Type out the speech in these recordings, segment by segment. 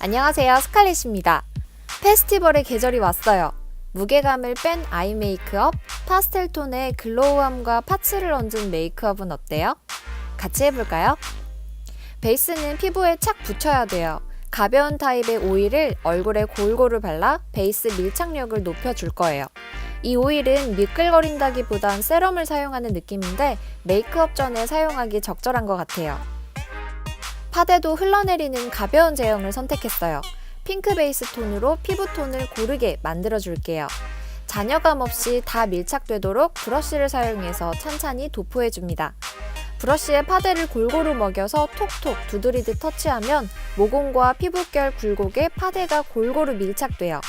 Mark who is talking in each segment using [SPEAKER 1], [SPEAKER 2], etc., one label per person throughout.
[SPEAKER 1] 안녕하세요. 스칼렛입니다. 페스티벌의 계절이 왔어요. 무게감을 뺀 아이 메이크업, 파스텔 톤의 글로우함과 파츠를 얹은 메이크업은 어때요? 같이 해볼까요? 베이스는 피부에 착 붙여야 돼요. 가벼운 타입의 오일을 얼굴에 골고루 발라 베이스 밀착력을 높여줄 거예요. 이 오일은 미끌거린다기보단 세럼을 사용하는 느낌인데 메이크업 전에 사용하기 적절한 것 같아요. 파데도 흘러내리는 가벼운 제형을 선택했어요. 핑크 베이스 톤으로 피부 톤을 고르게 만들어줄게요. 잔여감 없이 다 밀착되도록 브러쉬를 사용해서 찬찬히 도포해줍니다. 브러쉬에 파데를 골고루 먹여서 톡톡 두드리듯 터치하면 모공과 피부결 굴곡에 파데가 골고루 밀착돼요.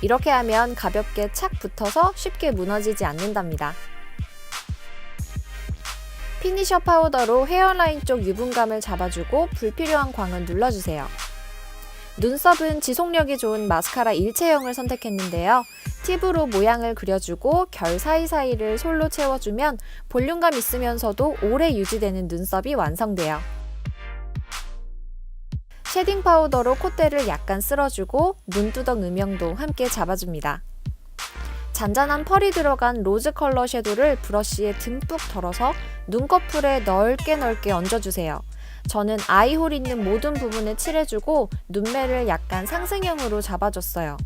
[SPEAKER 1] 이렇게 하면 가볍게 착 붙어서 쉽게 무너지지 않는답니다. 피니셔 파우더로 헤어라인 쪽 유분감을 잡아주고 불필요한 광은 눌러주세요. 눈썹은 지속력이 좋은 마스카라 일체형을 선택했는데요. 팁으로 모양을 그려주고 결 사이사이를 솔로 채워주면 볼륨감 있으면서도 오래 유지되는 눈썹이 완성돼요. 쉐딩 파우더로 콧대를 약간 쓸어주고 눈두덩 음영도 함께 잡아줍니다. 잔잔한 펄이 들어간 로즈 컬러 섀도를 브러쉬에 듬뿍 덜어서 눈꺼풀에 넓게 넓게 얹어주세요. 저는 아이홀 있는 모든 부분에 칠해주고 눈매를 약간 상승형으로 잡아줬어요.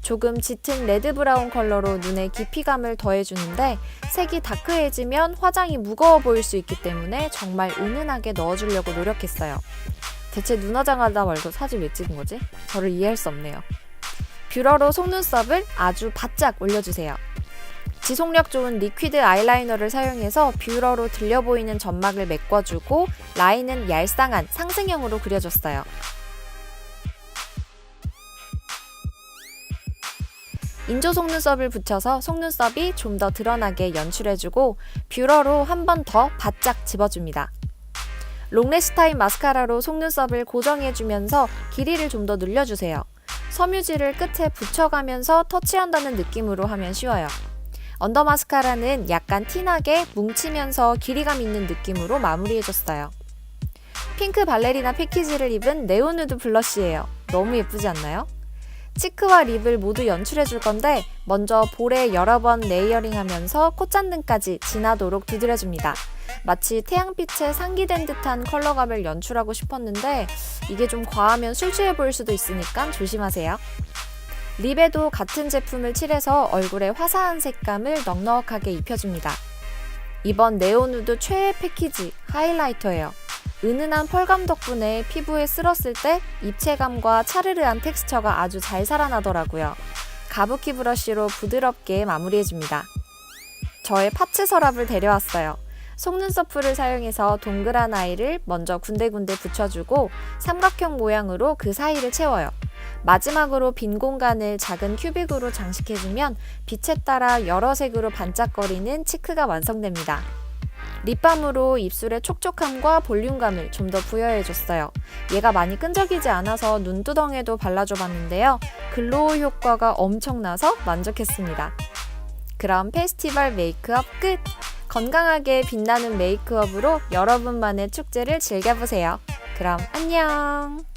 [SPEAKER 1] 조금 짙은 레드 브라운 컬러로 눈에 깊이감을 더해주는데 색이 다크해지면 화장이 무거워 보일 수 있기 때문에 정말 은은하게 넣어주려고 노력했어요. 대체 눈 화장하다 말고 사진 왜 찍은 거지? 저를 이해할 수 없네요. 뷰러로 속눈썹을 아주 바짝 올려주세요. 지속력 좋은 리퀴드 아이라이너를 사용해서 뷰러로 들려 보이는 점막을 메꿔주고 라인은 얄쌍한 상승형으로 그려줬어요. 인조 속눈썹을 붙여서 속눈썹이 좀 더 드러나게 연출해주고 뷰러로 한 번 더 바짝 집어줍니다. 롱래시 타임 마스카라로 속눈썹을 고정해주면서 길이를 좀 더 늘려주세요. 섬유질을 끝에 붙여가면서 터치한다는 느낌으로 하면 쉬워요. 언더 마스카라는 약간 티나게 뭉치면서 길이감 있는 느낌으로 마무리해줬어요. 핑크 발레리나 패키지를 입은 네오누드 블러쉬예요. 너무 예쁘지 않나요? 치크와 립을 모두 연출해 줄 건데 먼저 볼에 여러 번 레이어링 하면서 콧잔등까지 진하도록 두드려 줍니다. 마치 태양빛에 상기된 듯한 컬러감을 연출하고 싶었는데 이게 좀 과하면 술 취해 보일 수도 있으니까 조심하세요. 립에도 같은 제품을 칠해서 얼굴에 화사한 색감을 넉넉하게 입혀줍니다. 이번 네오누드 최애 패키지 하이라이터예요. 은은한 펄감 덕분에 피부에 쓸었을 때 입체감과 차르르한 텍스처가 아주 잘 살아나더라고요. 가부키 브러쉬로 부드럽게 마무리해줍니다. 저의 파츠 서랍을 데려왔어요. 속눈썹 풀을 사용해서 동그란 아이를 먼저 군데군데 붙여주고 삼각형 모양으로 그 사이를 채워요. 마지막으로 빈 공간을 작은 큐빅으로 장식해주면 빛에 따라 여러 색으로 반짝거리는 치크가 완성됩니다. 립밤으로 입술의 촉촉함과 볼륨감을 좀 더 부여해줬어요. 얘가 많이 끈적이지 않아서 눈두덩에도 발라줘 봤는데요. 글로우 효과가 엄청나서 만족했습니다. 그럼 페스티벌 메이크업 끝! 건강하게 빛나는 메이크업으로 여러분만의 축제를 즐겨보세요. 그럼 안녕!